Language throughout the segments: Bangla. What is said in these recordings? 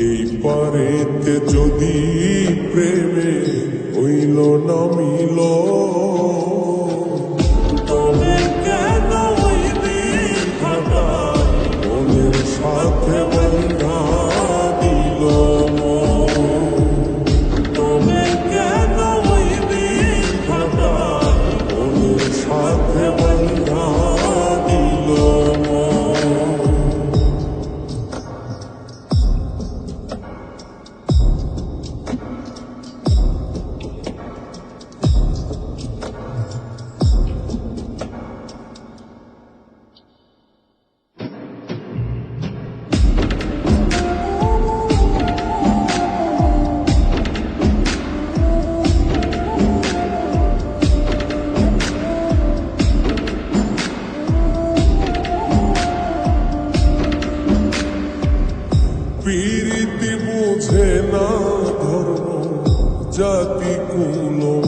এই পারেতে যদি প্রেমে হইল না মিল পীড়িতি বোঝে না ধর্ম জাতি কুলো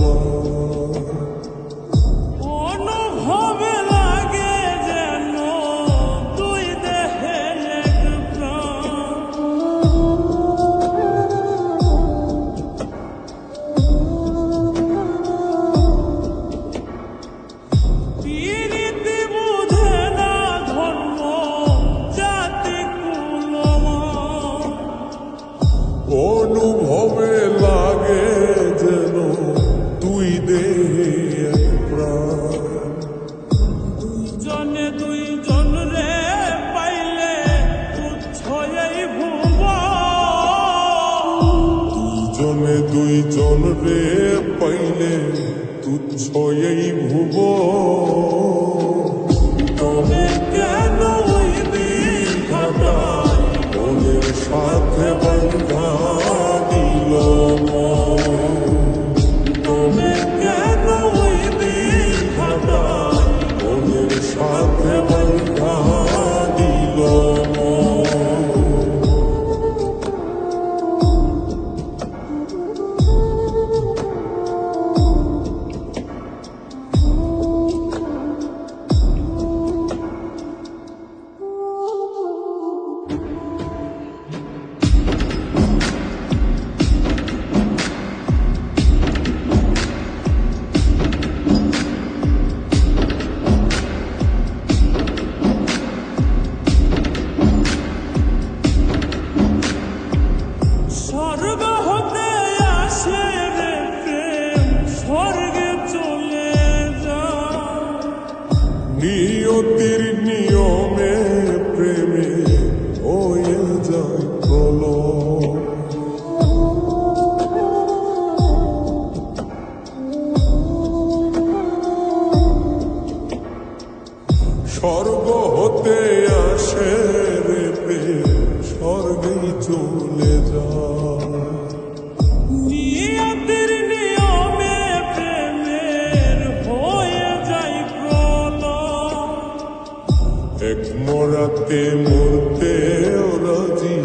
দুইজন রে পাইলে তুচ্ছ এই ভুবন। নিয়তির নিয়মে মরাতে মরতে রাজি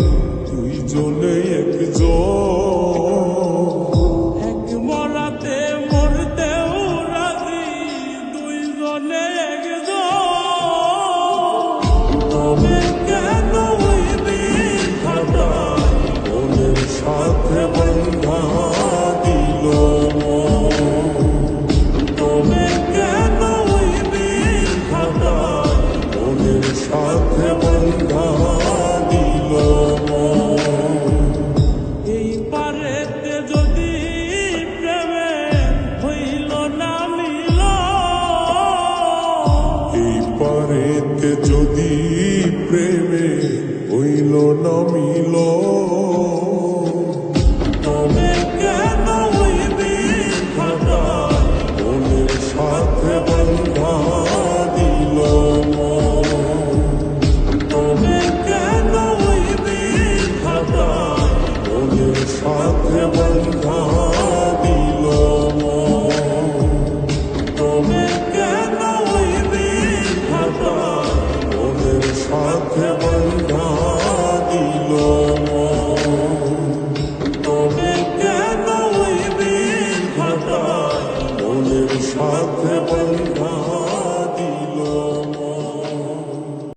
দুইজনে একজন i'm Oh,